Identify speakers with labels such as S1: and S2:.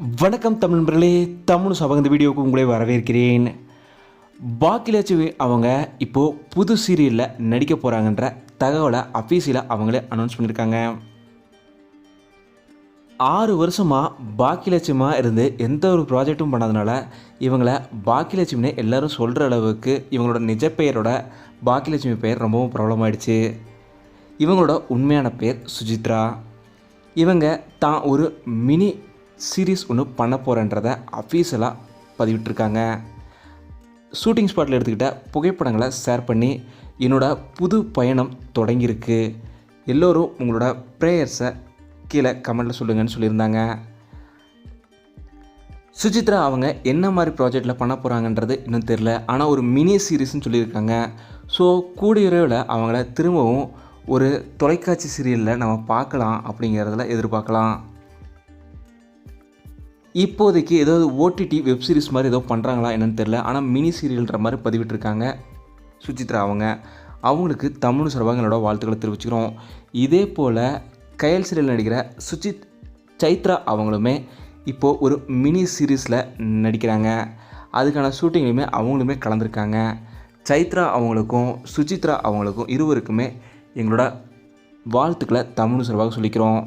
S1: வணக்கம் தமிழ் நண்பர்களே தமிழ் சபக இந்த வீடியோவுக்கு உங்களை வரவேற்கிறேன். பாக்கியலட்சுமி அவங்க இப்போது புது சீரியலில் நடிக்க போகிறாங்கன்ற தகவலை அஃபீஷியலாக அவங்களே அனௌன்ஸ் பண்ணியிருக்காங்க ஆறு வருஷமாக பாக்கியலட்சுமியாக இருந்து எந்த ஒரு ப்ராஜெக்ட்டும் பண்ணாதனால இவங்களை பாக்கியலட்சுமினே எல்லோரும் சொல்கிற அளவுக்கு இவங்களோட நிஜ பெயரோட பாக்கியலட்சுமி பெயர் ரொம்பவும் பிரபலமாயிடுச்சு இவங்களோட உண்மையான பெயர் சுஜித்ரா. இவங்க தான் ஒரு மினி சீரீஸ் ஒன்று பண்ண போகிறேன்றதை அஃபீஷியலாக பதிவிட்டிருக்காங்க. ஷூட்டிங் ஸ்பாட்டில் எடுத்துக்கிட்ட புகைப்படங்களை ஷேர் பண்ணி என்னோடய புது பயணம் தொடங்கியிருக்கு. எல்லோரும் உங்களோட ப்ரேயர்ஸை கீழே கமெண்டில் சொல்லுங்கன்னு சொல்லியிருந்தாங்க. சுஜித்ரா அவங்க என்ன மாதிரி ப்ராஜெக்டில் பண்ண போகிறாங்கன்றது இன்னும் தெரில ஆனால் ஒரு மினி சீரீஸ்னு சொல்லியிருக்காங்க. ஸோ கூடிய அவங்கள திரும்பவும் ஒரு தொலைக்காட்சி சீரியலில் நம்ம பார்க்கலாம் அப்படிங்கிறதுல எதிர்பார்க்கலாம். இப்போதைக்கு ஏதாவது ஓடிடி வெப் சீரிஸ் மாதிரி ஏதோ பண்ணுறாங்களா என்னன்னு தெரில ஆனால் மினி சீரியல்ன்ற மாதிரி பதிவிட்டிருக்காங்க சுஜித்ரா அவங்க. அவங்களுக்கு தமிழ் சார்பாக வாழ்த்துக்களை தெரிவிச்சுக்கிறோம். இதே போல் கயல் சீரியல் நடிக்கிற சுஜித் சைத்ரா அவங்களுமே இப்போது ஒரு மினி சீரீஸில் நடிக்கிறாங்க. அதுக்கான ஷூட்டிங்லையுமே அவங்களுமே கலந்துருக்காங்க. சைத்ரா அவங்களுக்கும் சுஜித்ரா அவங்களுக்கும் இருவருக்குமே எங்களோட வாழ்த்துக்களை தமிழ் சார்பாக சொல்லிக்கிறோம்.